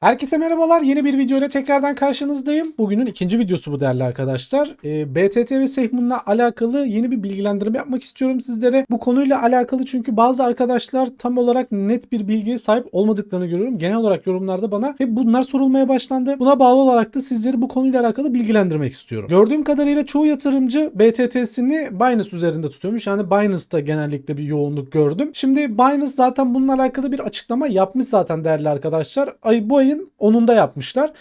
Herkese merhabalar. Yeni bir video ile tekrardan karşınızdayım. Bugünün ikinci videosu bu değerli arkadaşlar. Ee, BTT ve Sehmun'la alakalı yeni bir bilgilendirme yapmak istiyorum sizlere. Bu konuyla alakalı çünkü bazı arkadaşlar tam olarak net bir bilgiye sahip olmadıklarını görüyorum. Genel olarak yorumlarda bana hep bunlar sorulmaya başlandı. Buna bağlı olarak da sizleri bu konuyla alakalı bilgilendirmek istiyorum. Gördüğüm kadarıyla çoğu yatırımcı BTT'sini Binance üzerinde tutuyormuş. Yani Binance'da genellikle bir yoğunluk gördüm. Şimdi Binance zaten bununla alakalı bir açıklama yapmış zaten değerli arkadaşlar. Ay bu ayın 10'unda yapmışlar.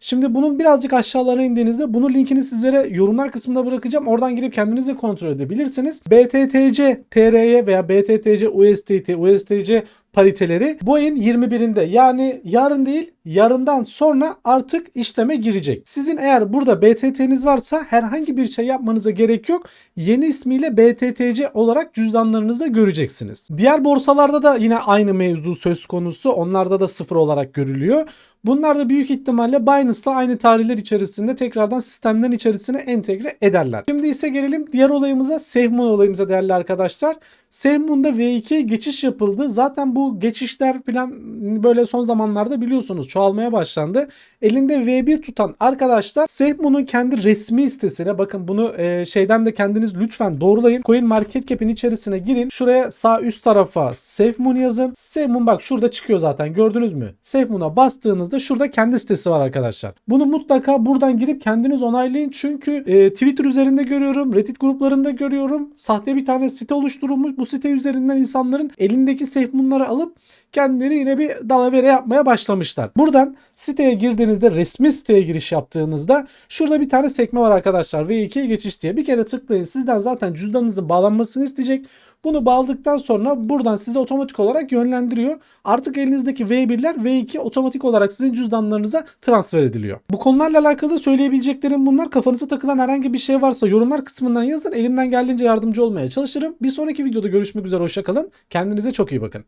Şimdi bunun birazcık aşağılarına indiğinizde bunun linkini sizlere yorumlar kısmına bırakacağım. Oradan girip kendiniz de kontrol edebilirsiniz. BTTC TR'ye veya BTTC USDT, USDC pariteleri bu ayın 21'inde yani yarın değil yarından sonra artık işleme girecek. Sizin eğer burada BTT'niz varsa herhangi bir şey yapmanıza gerek yok. Yeni ismiyle BTTC olarak cüzdanlarınızda göreceksiniz. Diğer borsalarda da yine aynı mevzu söz konusu. Onlarda da sıfır olarak görülüyor. Bunlar da büyük ihtimalle Binance'la aynı tarihler içerisinde tekrardan sistemlerin içerisine entegre ederler. Şimdi ise gelelim diğer olayımıza Sehmun olayımıza değerli arkadaşlar. Sehmun'da V2'ye geçiş yapıldı. Zaten bu geçişler falan böyle son zamanlarda biliyorsunuz çoğalmaya başlandı. Elinde V1 tutan arkadaşlar Sehmun'un kendi resmi sitesine bakın bunu e, şeyden de kendiniz lütfen doğrulayın. Coin Market Cap'in içerisine girin. Şuraya sağ üst tarafa Sehmun yazın. Sehmun bak şurada çıkıyor zaten gördünüz mü? Sehmun'a bastığınızda şurada kendi sitesi var arkadaşlar. Bunu mutlaka buradan girip kendiniz onaylayın. Çünkü e, Twitter üzerinde görüyorum, Reddit gruplarında görüyorum. Sahte bir tane site oluşturulmuş. Bu site üzerinden insanların elindeki Sehmun'ları alıp kendileri yine bir dalavere yapmaya başlamışlar. Buradan siteye girdiğinizde resmi siteye giriş yaptığınızda şurada bir tane sekme var arkadaşlar. V2'ye geçiş diye. Bir kere tıklayın. Sizden zaten cüzdanınızın bağlanmasını isteyecek. Bunu bağladıktan sonra buradan size otomatik olarak yönlendiriyor. Artık elinizdeki V1'ler V2 otomatik olarak sizin cüzdanlarınıza transfer ediliyor. Bu konularla alakalı söyleyebileceklerim bunlar. Kafanıza takılan herhangi bir şey varsa yorumlar kısmından yazın. Elimden geldiğince yardımcı olmaya çalışırım. Bir sonraki videoda görüşmek üzere. Hoşçakalın. Kendinize çok iyi bakın.